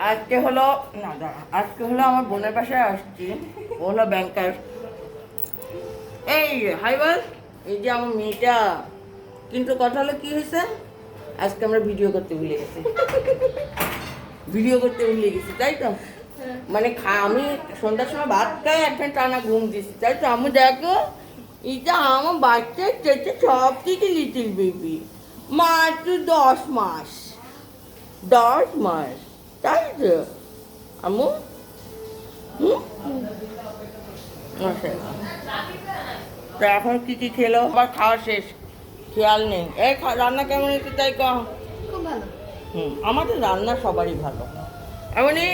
আজকে হলো আজকে হলো আমার বোনের বাসায় আসছি। ও হলো ব্যাংকার এই হাই বল, এই যে আমার মেয়েটা। কিন্তু কথা হলো কি হয়েছে? আজকে আমরা ভিডিও করতে ভুলে গেছি। ভিডিও করতে ভুলে গেছি, তাই তো? মানে খা- আমি সন্ধ্যার সময় ভাত খাই একটা টানা ঘুম দিছি, তাই তো? আমি দেখো এটা আমার বাচ্চা চেয়েছে সব থেকে লিটিল বেবি মাত্র দশ মাস দশ মাস। তাই তো আমু আচ্ছা। তো এখন কি কি খেলো? আবার খাওয়া শেষ। খেয়াল নেই। এই রান্না কেমন হয়েছে তাই ভালো। হুম আমাদের রান্না সবারই ভালো। এমনই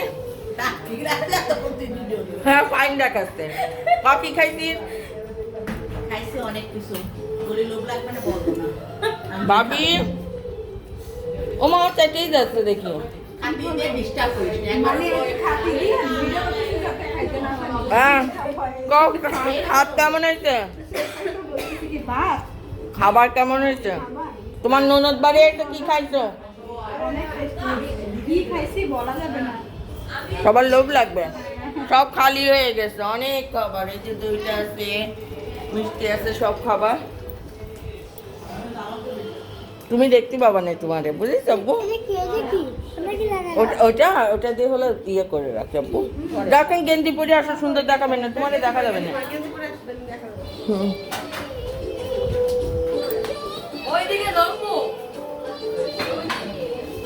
হ্যাঁ ফাইন দেখাচ্ছে কফি খাইছিস খাইছে? অনেক কিছু। ভাবি? ও মা চাইতেই যাচ্ছে দেখি। একবার মানে হ্যাঁ কেমন হয়েছে? খাবার কেমন হয়েছে? তোমার ননদ বাড়ি এসে কি খাইছো? অনেক টেস্টি কি খাইছি বলা যাবে না। সবার লোভ লাগবে। সব খালি হয়ে গেছে। অনেক খাবার এই যে দইটা আছে মিষ্টি আছে সব খাবার। তুমি দেখতে পাবা না তোমারে বুঝেছ? আব্বু ওটা- ওটা ওটা দিয়ে হলো ইয়ে করে রাখি আব্বু। দেখেন গেঞ্জি পরে আসো সুন্দর দেখাবে না তোমারে দেখা যাবে না। হুম।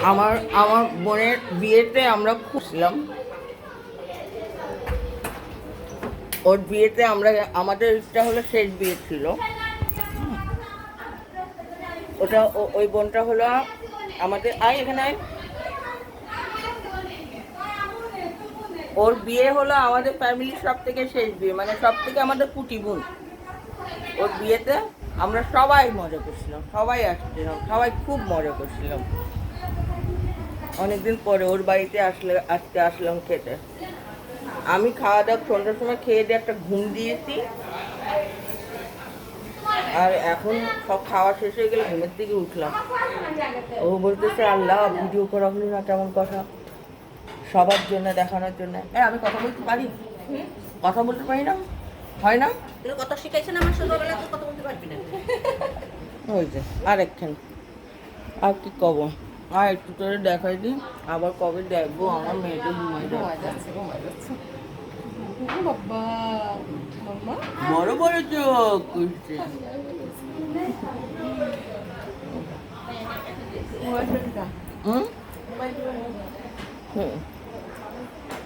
আমার আমার বোনের বিয়েতে আমরা খুঁজলাম ওর বিয়েতে আমরা আমাদের এটা হলো শেষ বিয়ে ছিল। ওটা ওই বোনটা হলো আমাদের আয় এখানে ওর বিয়ে হলো আমাদের ফ্যামিলির সব থেকে শেষ বিয়ে মানে সব থেকে আমাদের কুটি বোন। ওর বিয়েতে আমরা সবাই মজা করছিলাম, সবাই আসছিলাম, সবাই খুব মজা করছিলাম। অনেকদিন পরে ওর বাড়িতে আসলে, আজকে আসলাম খেতে। আমি খাওয়া দাওয়া সন্ধ্যার সময় খেয়ে দিয়ে একটা ঘুম দিয়েছি। আর এখন সব খাওয়া শেষ হয়ে গেলে ঘুমের থেকে উঠলাম। ও বলতেছে আল্লাহ ভিডিও করা হলো না কেমন কথা? সবার জন্য দেখানোর জন্য। আমি কথা বলতে পারি? কথা বলতে পারি না? হয় না? কত শিখাইছেন আমার ছোটবেলা তুই কত বলতে পারবি না। ওই যে আরেকখান। আর কি কব? আর একটু করে দেখাই দিই। আবার কবে দেখব? আমার মেয়েটা ঘুমাই যাচ্ছে ঘুমায় যাচ্ছে। বড় বড় চোখ করছে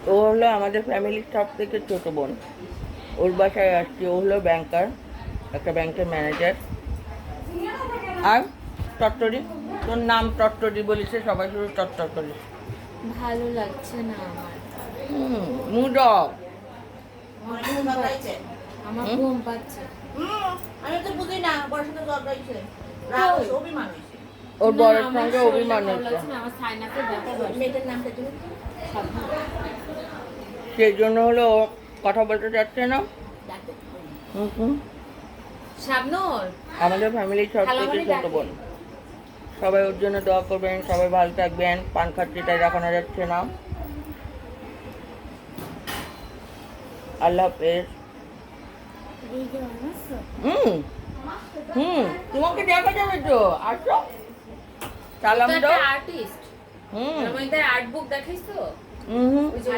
ও হলো আমাদের ফ্যামিলির সব থেকে ছোট বোন। ওর বাসায় আসছে ও হলো ব্যাংকার একটা ব্যাংকের ম্যানেজার আর টট্টরি তোর নাম টট্টরি বলিছে সবাই শুধু টট্টর। করিস ভালো লাগছে না আমার। হুম ঘুম পাচ্ছে আমার ঘুম পাচ্ছে। আমি তো বুঝি না বড় সাথে জ্বর রাগ অভিমান হয়েছে। ওর না, বরের সঙ্গে অভিমান তুমি সেই জন্য হলো ও কথা বলতে চাচ্ছে না। আমাদের ফ্যামিলির সব থেকে ছোট বোন সবাই ওর জন্য দোয়া করবেন সবাই ভালো থাকবেন পান খাচ্ছে তাই দেখানো যাচ্ছে না। আল্লাহ হাফেজ হুম হুম তোমাকে দেখা যাবে তো আসো সালাম তো দাও আর্টিস্ট হুম আর্ট বুক দেখাইছো হুম ওই যে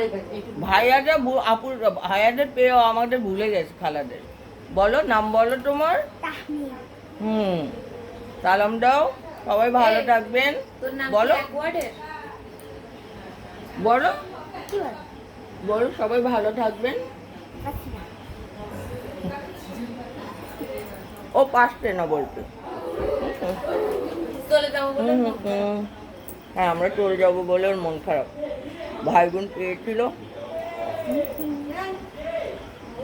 ভাইয়াটা আপুর ভাইয়াদের পেয়ে আমাদের ভুলে গেছে খালাদের। বলো নাম বলো তোমার? হুম। সালাম দাও। সবাই ভালো থাকবেন। বলো। বলো। বলো সবাই ভালো থাকবেন। ও পারছে না বলতে। হ্যাঁ আমরা চলে যাব বলে ওর মন খারাপ। ভাই বোন পেয়েছিল।